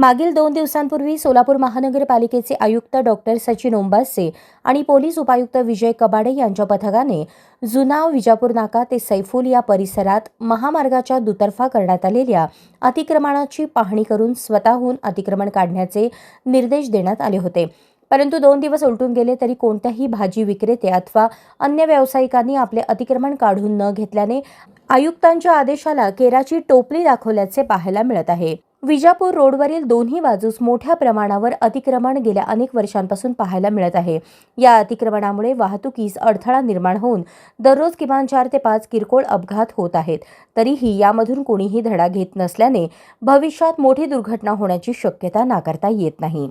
मागील दोन दिवसांपूर्वी सोलापूर महानगरपालिकेचे आयुक्त डॉक्टर सचिन ओंबासे आणि पोलीस उपायुक्त विजय कबाडे यांच्या पथकाने जुना विजापूर नाका ते सैफुल या परिसरात महामार्गाच्या दुतर्फा करण्यात आलेल्या अतिक्रमणाची पाहणी करून स्वतःहून अतिक्रमण काढण्याचे निर्देश देण्यात आले होते. परंतु दोन दिवस उलटून गेले तरी कोणत्याही भाजी विक्रेते अथवा अन्य व्यावसायिकांनी आपले अतिक्रमण काढून न घेतल्याने आयुक्तांच्या आदेशाला केराची टोपली दाखवल्याचे पाहायला मिळत आहे. विजापूर रोडवरील दोन्ही बाजूस मोठ्या प्रमाणावर अतिक्रमण गेल्या अनेक वर्षांपासून पाहायला मिळत आहे. या अतिक्रमणामुळे वाहतुकीस अडथळा निर्माण होऊन दररोज किमान चार ते पाच किरकोळ अपघात होत आहेत. तरीही यामधून कोणीही धडा घेत नसल्याने भविष्यात मोठी दुर्घटना होण्याची शक्यता नाकारता येत नाही.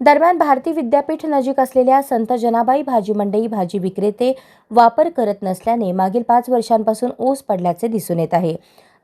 दरम्यान भारती विद्यापीठ नजीक असलेल्या संत जनाबाई भाजी मंडई भाजी विक्रेते वापर करत नसल्याने मागील पाच वर्षांपासून ओस पडल्याचे दिसून येत आहे.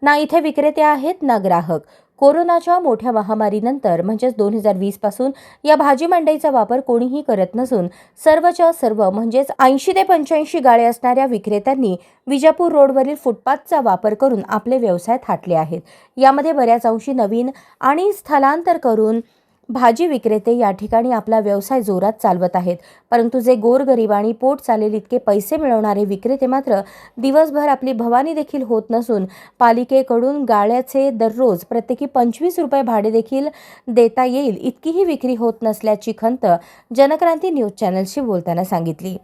ना इथे विक्रेते आहेत ना ग्राहक. कोरोनाच्या मोठ्या महामारीनंतर म्हणजेच दोन हजार वीसपासून या भाजी मंडईचा वापर कोणीही करत नसून सर्वच्या सर्व म्हणजेच ऐंशी ते पंच्याऐंशी गाळे असणाऱ्या विक्रेत्यांनी विजापूर रोडवरील फुटपाथचा वापर करून आपले व्यवसाय थाटले आहेत. यामध्ये बऱ्याच अंशी नवीन आणि स्थलांतर करून भाजी विक्रेते या ठिकाणी आपला व्यवसाय जोरात चालवत आहेत. परंतु जे गोरगरीब आणि पोट चालेल इतके पैसे मिळवणारे विक्रेते मात्र दिवसभर आपली भवानी देखील होत नसून पालिकेकडून गाळ्याचे दररोज प्रत्येकी पंचवीस रुपये भाडे देखील देता येईल इतकीही विक्री होत नसल्याची खंत जनक्रांती न्यूज चॅनलशी बोलताना सांगितली.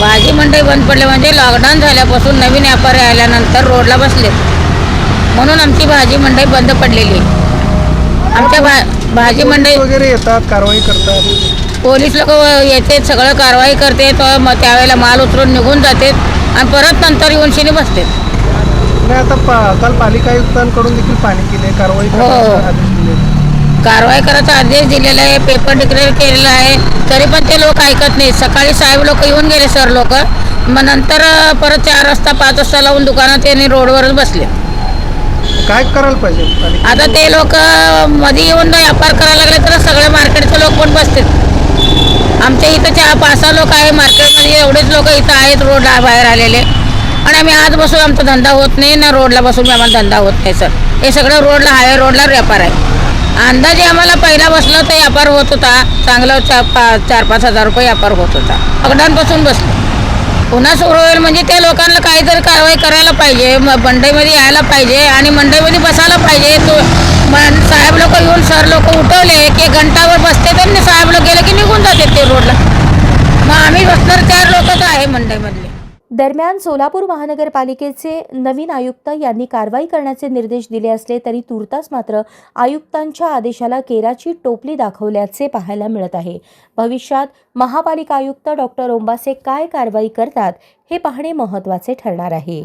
भाजी मंडई बंद पडले म्हणजे लॉकडाऊन झाल्यापासून नवीन व्यापारी आल्यानंतर रोडला बसले म्हणून आमची भाजी मंडई बंद पडलेली. आहे. आमच्या भा भाजी मंडई वगैरे येतात कारवाई करतात. पोलीस लोक येते सगळं कारवाई करते मग त्यावेळेला माल उचलून निघून जाते आणि परत नंतर येऊन शिनी बसते. नाही आता पा- काल पालिका आयुक्तांकडून देखील पाणी केले कारवाई हो. करण्याचे आदेश दिले. कारवाई करायचा आदेश दिलेला आहे पेपर डिक्लेअर केलेला आहे तरी पण ते लोक ऐकत नाही सकाळी साहेब लोक येऊन गेले सर लोक. मग नंतर अं, परत चार वाजता पाच वाजता लावून दुकानात त्यांनी रोडवरच बसले. काय करायला पाहिजे? आता ते लोक मध्ये येऊन व्यापार करायला लागले तर सगळे मार्केटचे लोक पण बसतील. आमच्या इथं चार पाच सहा लोक आहे मार्केटमध्ये एवढेच लोक इथं आहेत रोडला बाहेर आलेले. आणि आम्ही आज बसून आमचा धंदा होत नाही ना रोडला बसून आम्हाला धंदा होत नाही सर. हे सगळं रोडला हायवे रोडला व्यापार आहे. अंदाजे आम्हाला पहिला बसलं तर व्यापार होत होता चांगलं चार पाच हजार रुपये व्यापार होत होता. लॉकडाऊनपासून बसलो. पुन्हा सुरू होईल म्हणजे त्या लोकांना काहीतरी कारवाई करायला पाहिजे. म- मंडईमध्ये यायला पाहिजे आणि मंडईमध्ये बसायला पाहिजे. तो म- साहेब लोक येऊन सर लोक उठवले. की घंटावर बसते तर साहेब लोक गेले की निघून जाते ते रोडला. मग आम्ही बसणार चार लोकच आहे मंडईमधले. दरम्यान सोलापूर महानगरपालिकेचे नवीन आयुक्त यांनी कारवाई करण्याचे निर्देश दिले असले तरी तूर्तास मात्र आयुक्तांच्या आदेशाला केराची टोपली दाखवल्याचे पाहायला मिळत आहे. भविष्यात महापालिका आयुक्त डॉक्टर ओंबासे काय कारवाई करतात हे पाहणे महत्त्वाचे ठरणार आहे.